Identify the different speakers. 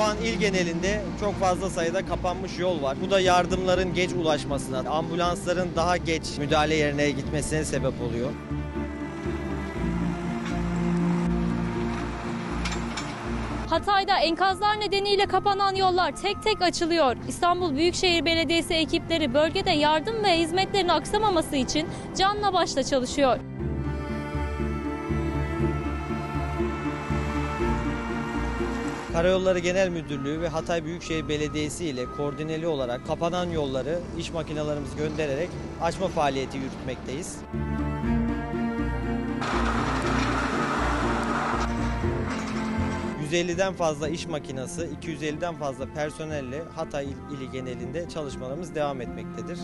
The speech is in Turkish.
Speaker 1: Şu an il genelinde çok fazla sayıda kapanmış yol var. Bu da yardımların geç ulaşmasına, ambulansların daha geç müdahale yerine gitmesine sebep oluyor.
Speaker 2: Hatay'da enkazlar nedeniyle kapanan yollar tek tek açılıyor. İstanbul Büyükşehir Belediyesi ekipleri bölgede yardım ve hizmetlerin aksamaması için canla başla çalışıyor.
Speaker 1: Karayolları Genel Müdürlüğü ve Hatay Büyükşehir Belediyesi ile koordineli olarak kapanan yolları iş makinelerimizi göndererek açma faaliyeti yürütmekteyiz. ...150'den fazla iş makinesi, 250'den fazla personelle Hatay ili genelinde çalışmalarımız devam etmektedir.